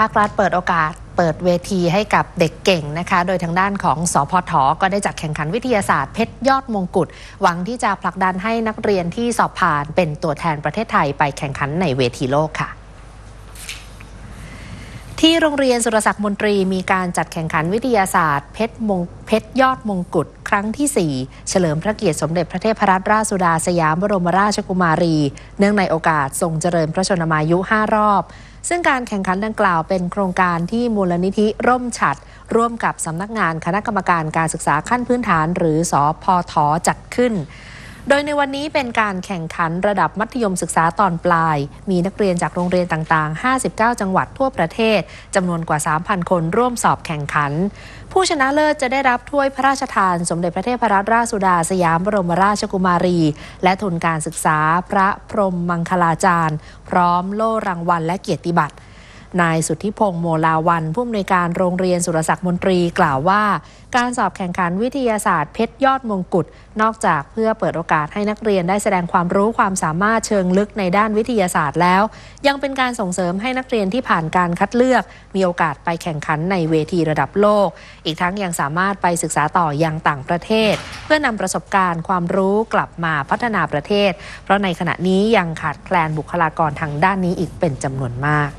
ภาครัฐเปิดโอกาสเปิดเวทีให้กับเด็กเก่งนะคะ โดยทางด้านของสพทก็ได้จัดแข่งขันวิทยาศาสตร์เพชรยอดมงกุฎหวังที่จะผลักดันให้นักเรียนที่สอบผ่านเป็นตัวแทนประเทศไทยไปแข่งขันในเวทีโลกค่ะ ที่โรงเรียนสุรศักดิ์มนตรีมีการจัดแข่งขันวิทยาศาสตร์เพชรมงเพชรยอดมงกุฎครั้งที่ 4 เฉลิมพระเกียรติสมเด็จพระเทพรัตนราชสุดาสยามบรมราชกุมารี เนื่องในโอกาสทรงเจริญพระชนมายุ 5 รอบ ซึ่งการแข่งขันดังกล่าวเป็นโครงการที่มูลนิธิร่มฉัด ร่วมกับสำนักงานคณะกรรมการการศึกษาขั้นพื้นฐาน หรือสอพอทจัดขึ้น โดยในวันนี้เป็นการแข่งขันระดับมัธยมศึกษาตอนปลาย มีนักเรียนจากโรงเรียนต่างๆ 59 จังหวัดทั่วประเทศจำนวนกว่า 3,000 คนร่วมสอบแข่งขัน ผู้ชนะเลิศจะได้รับถ้วยพระราชทาน สมเด็จพระเทพรัตนราชสุดาสยามบรมราชกุมารี และทุนการศึกษาพระพรหมมังคลาจารย์ พร้อมโล่รางวัลและเกียรติบัตร นายสุทธิพงษ์โมลาวัน ผู้อำนวยการโรงเรียนสุรศักดิ์มนตรีกล่าวว่า การสอบแข่งขันวิทยาศาสตร์เพชรยอดมงกุฎนอกจากเพื่อเปิดโอกาสให้นักเรียนได้แสดงความรู้ความสามารถเชิงลึกในด้านวิทยาศาสตร์แล้ว ยังเป็นการส่งเสริมให้นักเรียนที่ผ่านการคัดเลือก มีโอกาสไปแข่งขันในเวทีระดับโลก อีกทั้งยังสามารถไปศึกษาต่อยังต่างประเทศ เพื่อนำประสบการณ์ความรู้กลับมาพัฒนาประเทศ เพราะในขณะนี้ยังขาดแคลนบุคลากรทางด้านนี้อีกเป็นจำนวนมาก